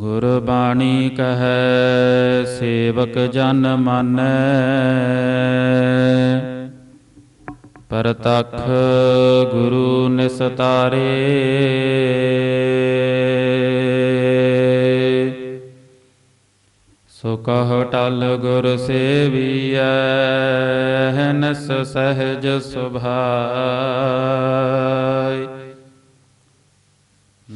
ਗੁਰਬਾਣੀ ਕਹੈ, ਸੇਵਕ ਜਨ ਮਾਨੈ। ਪਰਤਖ ਗੁਰੂ ਨਿਸਤਾਰੇ। ਸੋ ਕਹ ਟਲ ਗੁਰ ਸੇਵੀਐ, ਹਨਸ ਸਹਿਜ ਸੁਭਾਈ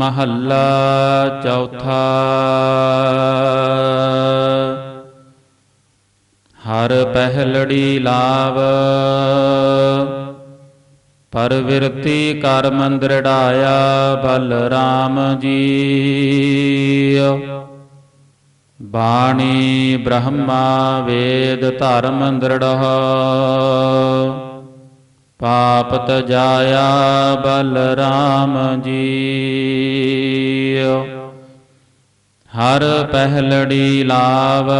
ਮਹੱਲਾ ਚੌਥਾ। ਹਰ ਪਹਿਲੜੀ ਲਾਵ ਪਰਵਿਰਤੀ ਕਰ ਮੰਦਰ ਢਾਇਆ ਬਲ ਜੀ। ਬਾਣੀ ਬ੍ਰਹਮਾ ਵੇਦ ਧਰਮ ਦ੍ਰਿੜਹ ਪਾਪ ਤਜਾਇਆ ਬਲਰਾਮ ਜੀ ਹਰ ਪਹਿਲੜੀ ਲਾਵ।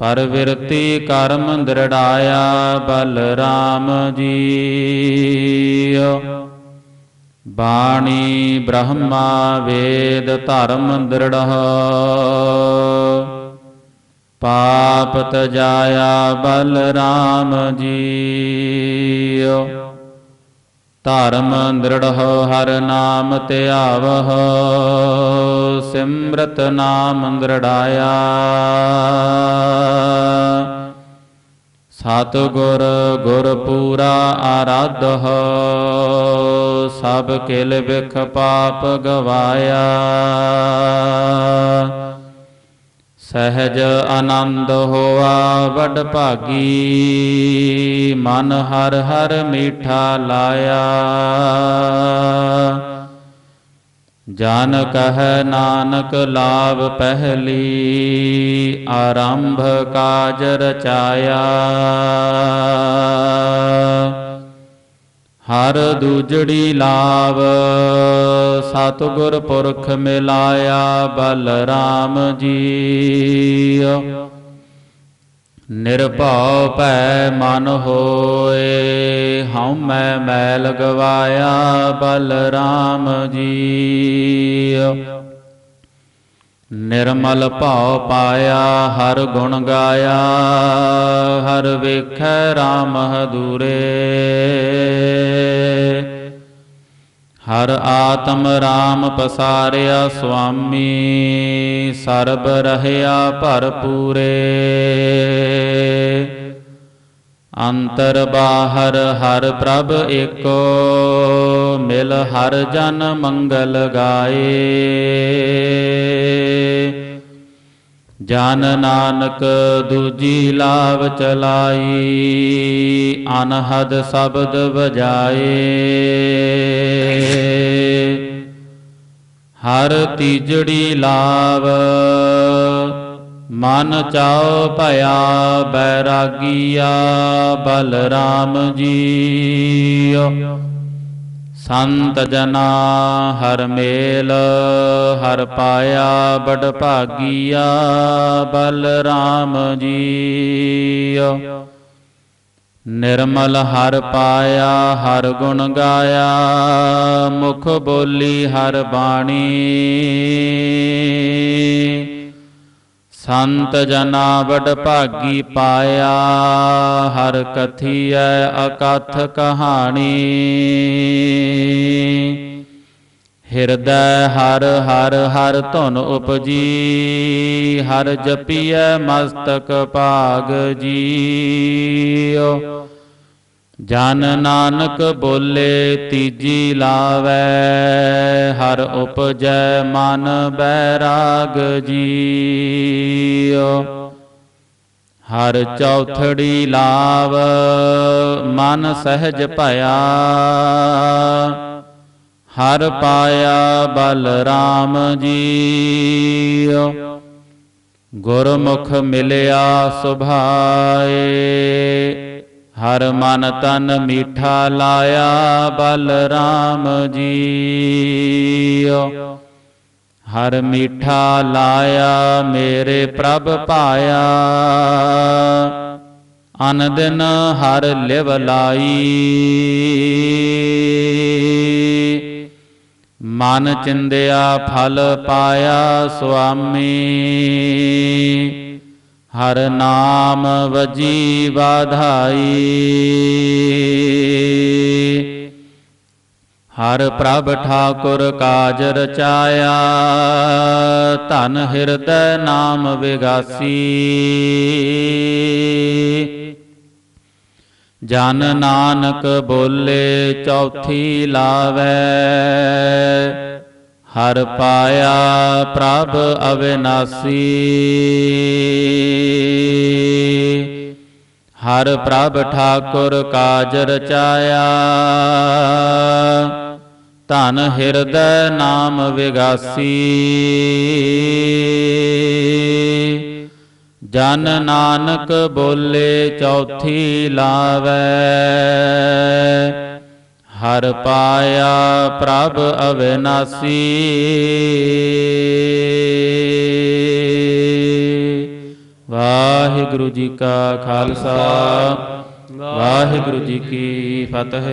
ਪਰਵਿਰਤੀ ਕਰਮ ਦ੍ਰਿੜਾਇਆ ਬਲਰਾਮ ਜੀ ਬਾਣੀ ਬ੍ਰਹਮਾ ਵੇਦ ਧਰਮ ਦ੍ਰਿੜਹ। ਪਾਪ ਤਜਾਇਆ ਬਲਰਾਮ ਜੀਓ। ਜੀਉ ਧਰਮ ਦ੍ਰਿੜਹ ਹਰ ਨਾਮ ਧਿਆਵਹ ਸਿਮਰਤ ਨਾਮ ਦ੍ਰਿੜਾਇਆ। ਸਤ ਗੁਰ ਗੁਰ ਪੂਰਾ ਆਰਾਧਹ, ਸਭ ਕਿਲ ਵਿਖ ਪਾਪ ਗਵਾਇਆ। ਸਹਿਜ ਆਨੰਦ ਹੋਆ ਵਡ ਭਾਗੀ, ਮਨ ਹਰ ਹਰ ਮੀਠਾ ਲਾਇਆ। ਜਨ ਕਹ ਨਾਨਕ ਲਾਭ ਪਹਿਲੀ, ਆਰੰਭ ਕਾਜ ਰਚਾਇਆ। ਹਰ ਦੂਜੜੀ ਲਾਭ ਸਤਿਗੁਰ ਪੁਰਖ ਮਿਲਾਇਆ ਬਲਰਾਮ ਜੀ। ਨਿਰਭਉ ਭੈ ਮਨ ਹੋਏ, ਹਉ ਮੈਂ ਮੈਲ ਗਵਾਇਆ ਬਲਰਾਮ ਜੀ। ਨਿਰਮਲ ਭਾਉ ਪਾਇਆ ਹਰ ਗੁਣ ਗਾਇਆ, ਹਰ ਵੇਖੈ RAM ਹਦੂਰੇ। ਹਰ ਆਤਮ RAM ਪਸਾਰਿਆ ਸੁਆਮੀ, ਸਰਬ ਰਹਿਆ ਭਰਪੂਰੇ। ਅੰਤਰ ਬਾਹਰ ਹਰ ਪ੍ਰਭ ਏਕੋ, ਮਿਲ ਹਰ ਜਨ ਮੰਗਲ ਗਾਏ। ਜਨ ਨਾਨਕ ਦੂਜੀ ਲਾਭ ਚਲਾਈ, ਅਨਹਦ ਸ਼ਬਦ ਵਜਾਏ। ਹਰ ਤੀਜੜੀ ਲਾਭ ਮਨ ਚਾਉ ਭਇਆ ਬੈਰਾਗੀਆ ਬਲ ਰਾਮ ਜੀਉ ਸੰਤ ਜਨਾ ਹਰ ਮੇਲ, ਹਰ ਪਾਇਆ ਬੜ ਭਾਗੀਆ, ਬਲ ਰਾਮ ਜੀਉ ਨਿਰਮਲ ਹਰ ਪਾਇਆ, ਹਰ ਗੁਣ ਗਾਇਆ, ਮੁਖ ਬੋਲੀ ਹਰ ਬਾਣੀ। ਸੰਤ ਜਨਾ ਵਡ ਭਾਗੀ ਪਾਇਆ, ਹਰ ਕਥੀਐ ਅਕਥ ਕਹਾਣੀ। ਹਿਰਦੈ ਹਰ ਹਰ ਹਰ ਧੁਨ ਉਪਜੀ, ਹਰ ਜਪੀਐ ਮਸਤਕ ਭਾਗ ਜੀਉ ਜਨ ਨਾਨਕ ਬੋਲੇ ਤੀਜੀ ਲਾਵੈ, ਹਰ ਉਪਜੈ ਮਨ ਬੈਰਾਗ ਜੀਉ। ਹਰ ਚੌਥੜੀ ਲਾਵ, ਮਨ ਸਹਿਜ ਭਇਆ। ਹਰ ਪਾਇਆ ਬਲ ਰਾਮ ਜੀਉ। ਗੁਰਮੁਖ ਮਿਲਿਆ ਸੁਭਾਏ। ਹਰ ਮਨ ਤਨ ਮੀਠਾ ਲਾਇਆ, ਬਲਰਾਮ ਰਾਮ ਹਰ ਮੀਠਾ ਲਾਇਆ, ਮੇਰੇ ਪ੍ਰਭ ਪਾਇਆ। ਅਨ ਦਿਨ ਹਰ ਲਿਵ ਲਾਈ। ਮਨ ਚਿੰਦਿਆ, ਫਲ ਪਾਇਆ, ਸੁਆਮੀ। ਹਰ ਨਾਮ ਵਜੀ ਵਾਧਾਈ। ਹਰ ਪ੍ਰਭ ਠਾਕੁਰ ਕਾਜ ਰਚਾਇਆ ਧਨ ਹਿਰਦੈ ਨਾਮ ਵਿਗਾਸੀ। ਜਨ ਨਾਨਕ ਬੋਲੇ ਚੌਥੀ ਲਾਵੈ ਹਰ ਪਾਇਆ ਪ੍ਰਭ ਅਵਿਨਾਸੀ। ਹਰ ਪ੍ਰਭ ਠਾਕੁਰ ਕਾਜ ਰਚਾਇਆ ਧਨ ਹਿਰਦੈ ਨਾਮ ਵਿਗਾਸੀ। ਜਨ ਨਾਨਕ ਬੋਲੇ ਚੌਥੀ ਲਾਵੈ। ਹਰ ਪਾਇਆ ਪ੍ਰਭ ਅਵਿਨਾਸੀ। ਵਾਹਿਗੁਰੂ ਜੀ ਕਾ ਖਾਲਸਾ ਵਾਹਿਗੁਰੂ ਜੀ ਕੀ ਫਤਿਹ।